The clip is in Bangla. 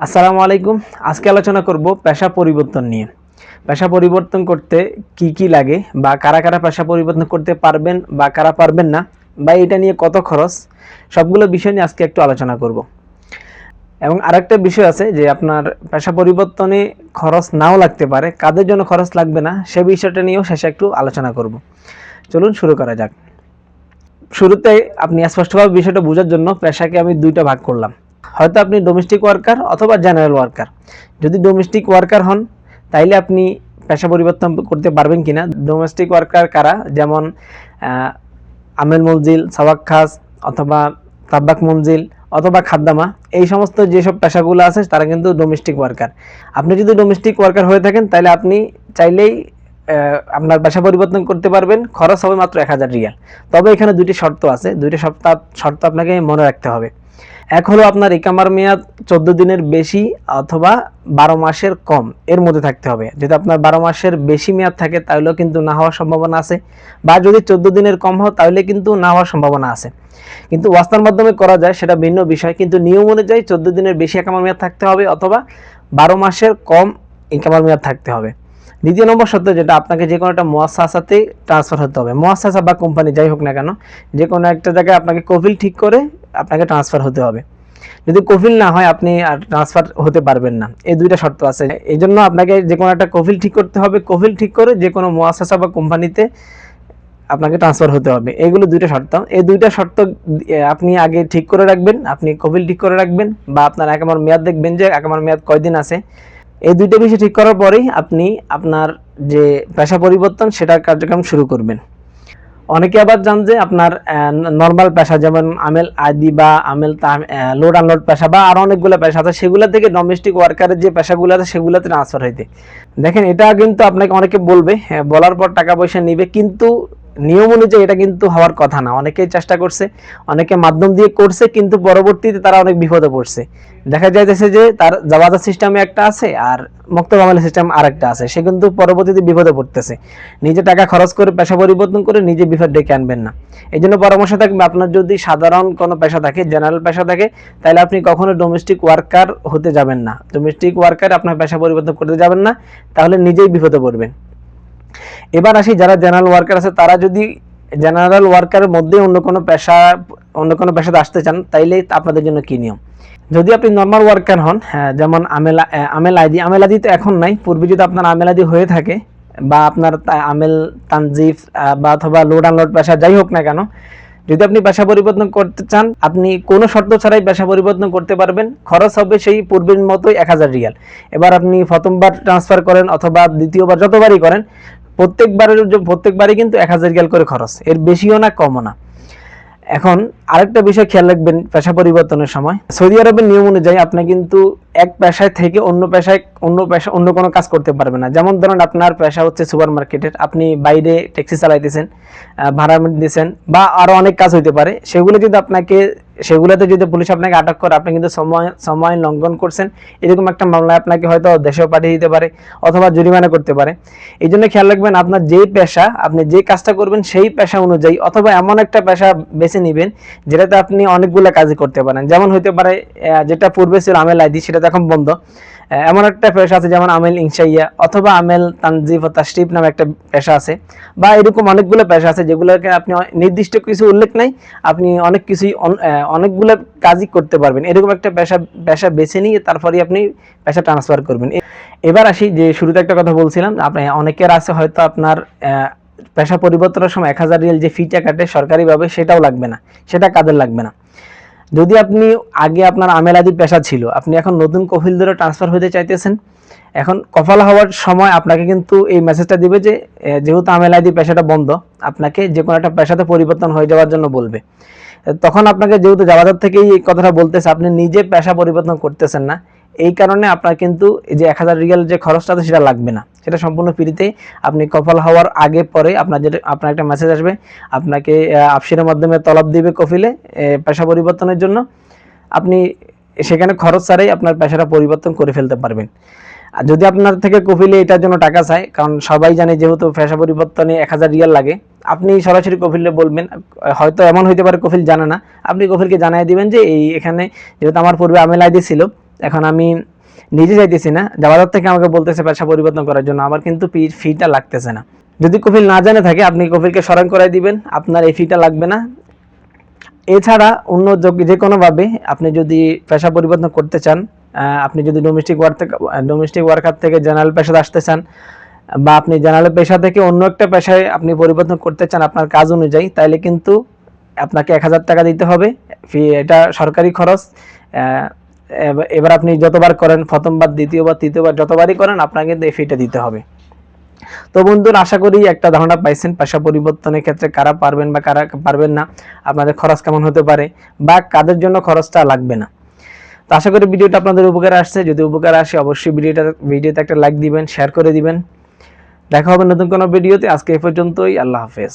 আসসালামু আলাইকুম। আজকে আলোচনা করব পেশা পরিবর্তন নিয়ে। পেশা পরিবর্তন করতে কি কি লাগে বা কারা কারা পেশা পরিবর্তন করতে পারবেন বা কারা পারবেন না বা এটা নিয়ে কত খরচ, সবগুলো বিষয় নিয়ে আজকে একটু আলোচনা করব। এবং আরেকটা বিষয় আছে যে আপনার পেশা পরিবর্তনে খরচ নাও লাগতে পারে, কাদের জন্য খরচ লাগবে না, সে বিষয়টা নিয়েও শেষে একটু আলোচনা করব। চলুন শুরু করা যাক। শুরুতে আপনি স্পষ্টভাবে বিষয়টা বোঝার জন্য পেশাকে আমি দুইটা ভাগ করলাম। হয়তো আপনি ডোমেস্টিক ওয়ার্কার অথবা জেনারেল ওয়ার্কার যদি ডোমেস্টিক ওয়ার্কার হন, তাইলে আপনি পেশা পরিবর্তন করতে পারবেন কিনা? ডোমেস্টিক ওয়ার্কার কারা? যেমন আমেল মঞ্জিল সাবাক খাস অথবা তাব্বাক মঞ্জিল অথবা খাদ্দামা। এই সমস্ত যেসব পেশাগুলো আছে, তারা কিন্তু ডোমেস্টিক ওয়ার্কার আপনি যদি ডোমেস্টিক ওয়ার্কার হয়ে থাকেন তাহলে আপনি চাইলেই আপনার পেশা পরিবর্তন করতে পারবেন। খরচ হবে মাত্র এক হাজার রিয়াল। তবে এখানে দুটি শর্ত আছে। দুইটি সপ্তাহ শর্ত আপনাকে মনে রাখতে হবে। এক হলো আপনার ইকামার মেয়াদ চোদ্দ দিনের বেশি অথবা বারো মাসের কম, এর মধ্যে থাকতে হবে। যদি আপনার বারো মাসের বেশি মেয়াদ থাকে, তাহলেও কিন্তু না হওয়ার সম্ভাবনা আছে। বা যদি চোদ্দ দিনের কম হয়, তাহলে কিন্তু না হওয়ার সম্ভাবনা আছে। কিন্তু ওয়াস্তার মাধ্যমে করা যায়, সেটা ভিন্ন বিষয়। কিন্তু নিয়ম অনুযায়ী চোদ্দ দিনের বেশি একামার মেয়াদ থাকতে হবে অথবা বারো মাসের কম ইকামার মেয়াদ থাকতে হবে। দ্বিতীয় নম্বর শর্ত যেটা, আপনাকে যে কোনো একটা মোয়াসাসাতে ট্রান্সফার হতে হবে। মোয়াসাসা বা কোম্পানি যাই হোক না কেন, যে কোনো একটা জায়গায় আপনাকে কফিল ঠিক করে আপনাকে ট্রান্সফার হতে হবে। যদি কফিল না হয়, আপনি আর ট্রান্সফার হতে পারবেন না। এই দুইটা শর্ত আছে। এই জন্য আপনাকে যে কোনো একটা কফিল ঠিক করতে হবে। কফিল ঠিক করে যে কোনো মোয়াসাসা বা কোম্পানিতে আপনাকে ট্রান্সফার হতে হবে। এইগুলো দুইটা শর্ত। এই দুইটা শর্ত আপনি আগে ঠিক করে রাখবেন। আপনি কফিল ঠিক করে রাখবেন বা আপনার একামার মেয়াদ দেখবেন যে একামার মেয়াদ কয়দিন আছে। এই দুইটা বিষয় ঠিক করার পরেই আপনি আপনার যে পেশা পরিবর্তন, সেটার কার্যক্রম শুরু করবেন। অনেকে আবার জান যে আপনার নর্মাল পেশা যেমন আমেল আদি বা আমেল লোড আনলোড পেশা বা আরও অনেকগুলো পেশা আছে সেগুলো থেকে ডোমেস্টিক ওয়ার্কারের যে পেশাগুলো আছে সেগুলোতে ট্রান্সফার হইতে। দেখেন এটা কিন্তু আপনাকে অনেকে বলবে হ্যাঁ, বলার পর টাকা পয়সা নিবে কিন্তু নিয়ম অনুযায়ী এটা কিন্তু হওয়ার কথা না। অনেকেই চেষ্টা করছে, অনেকে মাধ্যম দিয়ে করছে, কিন্তু পরবর্তীতে তারা অনেক বিপদে পড়ছে। দেখা যাইতেছে যে তার জাবাদা সিস্টেমে একটা আছে আর মুক্ত মামলা সিস্টেম আরেকটা আছে। সে কিন্তু পরবর্তীতে বিপদে পড়তেছে। নিজে টাকা খরচ করে পেশা পরিবর্তন করে নিজে বিপদ ডেকে আনবেন না। এই জন্য পরামর্শ থাকবে, আপনার যদি সাধারণ কোনো পেশা থাকে জেনারেল পেশা থাকে, তাহলে আপনি কখনো ডোমেস্টিক ওয়ার্কার হতে যাবেন না। ডোমেস্টিক ওয়ার্কার আপনার পেশা পরিবর্তন করতে যাবেন না, তাহলে নিজেই বিপদে পড়বেন। এবার আসি যারা জেনারেল ওয়ার্কার আছে তারা যদি জেনারেল ওয়ার্কারের মধ্যে অন্য কোনো পেশা অন্য কোনো পেশাতে আসতে চান তাইলে আপনাদের জন্য কী নিয়ম? যদি আপনি নর্মাল ওয়ার্কার হন হ্যাঁ, যেমন আমেলা আমেল আইডি আমেল আইডি তো এখন নাই পূর্বে যদি আপনার আমেল আইডি হয়ে থাকে বা আপনার আমেল তানজিফ বা অথবা লোড আনলোড পেশা যাই হোক না কেন যদি আপনি পেশা পরিবর্তন করতে চান আপনি কোনো শর্ত ছাড়াই পেশা পরিবর্তন করতে পারবেন খরচ হবে সেই পূর্বের মতোই এক হাজার রিয়াল। এবার আপনি প্রথমবার ট্রান্সফার করেন অথবা দ্বিতীয়বার যতবারই করেন প্রত্যেকবারের প্রত্যেকবারই কিন্তু এক হাজার রিয়াল করে খরচ। এর বেশিও না, কমও না। এখন আরেকটা বিষয় খেয়াল রাখবেন পেশা পরিবর্তনের সময়। সৌদি আরবের নিয়ম অনুযায়ী আপনি কিন্তু এক পেশায় থেকে অন্য পেশায়, অন্য পেশা, অন্য কোনো কাজ করতে পারবেন না। যেমন ধরুন আপনার পেশা হচ্ছে সুপার মার্কেটের আপনি বাইরে ট্যাক্সি চালাইতেছেন ভাড়া দিতেছেন বা আরও অনেক কাজ হইতে পারে। সেগুলো যদি আপনাকে সেগুলোতে যদি পুলিশ আপনাকে আটক করে, আপনি কিন্তু সময় সময় লঙ্ঘন করছেন। এরকম একটা মামলায় আপনাকে হয়তো দেশেও পাঠিয়ে দিতে পারে অথবা জরিমানা করতে পারে। এই জন্য খেয়াল রাখবেন, আপনার যেই পেশা, আপনি যে কাজটা করবেন সেই পেশা অনুযায়ী অথবা এমন একটা পেশা বেছে নেবেন, যেটাতে আপনি অনেকগুলো কাজই করতে পারেন। যেমন হইতে পারে যেটা পূর্বে ছিল আমেল আইডি, সেটা তো এখন বন্ধ। এমন একটা পেশা আছে যেমন আমেল ইনসাইয়া অথবা আমেল তানজিফ ও তাশরিফ নামে একটা পেশা আছে। বা এরকম অনেকগুলো পেশা আছে যেগুলোকে আপনি নির্দিষ্ট কিছু উল্লেখ নাই, আপনি অনেক কিছুই অনেকগুলো কাজই করতে পারবেন। এরকম একটা পেশা পেশা বেছে নিয়ে তারপরে আপনি পেশা ট্রান্সফার করবেন। এবার আসি যে শুরুতে একটা কথা বলছিলাম, আপনি অনেকের আছে হয়তো আপনার পেশা পরিবর্তনের সময় এক হাজার রিয়াল যে ফিটা কাটে সরকারিভাবে সেটাও লাগবে না, সেটা কাজের লাগবে না। যদি আপনি আগে আপনার আমেলাদি পেশা ছিল, আপনি এখন নতুন কফিল ধরে ট্রান্সফার হতে চাইতেছেন, এখন কফাল হওয়ার সময় আপনাকে কিন্তু এই মেসেজটা দিবে যে যেহেতু আমেলাদি পেশাটা বন্ধ, আপনাকে যে কোনো একটা পেশাতে পরিবর্তন হয়ে যাওয়ার জন্য বলবে। তখন আপনাকে যেহেতু জাবাদার থেকেই এই কথাটা বলতেছে, আপনি নিজে পেশা পরিবর্তন করতেছেন না, এই কারণে আপনার কিন্তু এই যে এক হাজার রিয়াল যে খরচটা সেটা লাগবে না। সেটা সম্পূর্ণ ফ্রিতে আপনি কপাল হওয়ার আগে পরে আপনার যেটা আপনার একটা মেসেজ আসবে। আপনাকে আহ, আফসিরের মাধ্যমে তলব দিবে কফিলে পেশা পরিবর্তনের জন্য। আপনি সেখানে খরচ ছাড়াই আপনার পেশাটা পরিবর্তন করে ফেলতে পারবেন। আর যদি আপনার থেকে কফিলে এটার জন্য টাকা চায় কারণ সবাই জানে যেহেতু পেশা পরিবর্তনে এক হাজার রিয়াল লাগে আপনি সরাসরি কফিলে বলবেন হয়তো এমন হইতে পারে কফিল জানে না। আপনি কফিলকে জানাই দিবেন যে এই এখানে যেহেতু আমার পূর্বে আমেল আইডি ছিল এখন আমি নিজে যাইতেছি না যাওয়ার থেকে আমাকে বলতেছে পেশা পরিবর্তন করার জন্য, আমার কিন্তু ফিটা লাগতেছে না। যদি কফিল না জানে থাকে, আপনি কফিলকে স্মরণ করাই দিবেন, আপনার এই ফিটা লাগবে না। এছাড়া অন্য যে কোনোভাবে আপনি যদি পেশা পরিবর্তন করতে চান আপনি যদি ডোমেস্টিক ওয়ার্ক থেকে ডোমেস্টিক ওয়ার্কার থেকে জেনারেল পেশাতে আসতে চান, বা আপনি জেনারেল পেশা থেকে অন্য একটা পেশায় আপনি পরিবর্তন করতে চান আপনার কাজ অনুযায়ী, তাইলে কিন্তু আপনাকে এক হাজার টাকা দিতে হবে। ফি এটা সরকারি খরচ এবার আপনি যতবার করেন প্রথমবার দ্বিতীয়বার তৃতীয়বার যতবারই করেন আপনাকে কিন্তু এই ফিটা দিতে হবে। তো বন্ধুরা, আশা করি একটা ধারণা পাইছেন পেশা পরিবর্তনের ক্ষেত্রে কারা পারবেন বা কারা পারবেন না, আপনাদের খরচ কেমন হতে পারে বা কাদের জন্য খরচটা লাগবে না। তো আশা করি ভিডিওটা আপনাদের উপকারে আসছে, যদি উপকার আসে অবশ্যই ভিডিওটা, ভিডিওতে একটা লাইক দিবেন শেয়ার করে দিবেন। দেখা হবে নতুন কোনো ভিডিওতে, আজকে এই পর্যন্তই, আল্লাহ হাফেজ।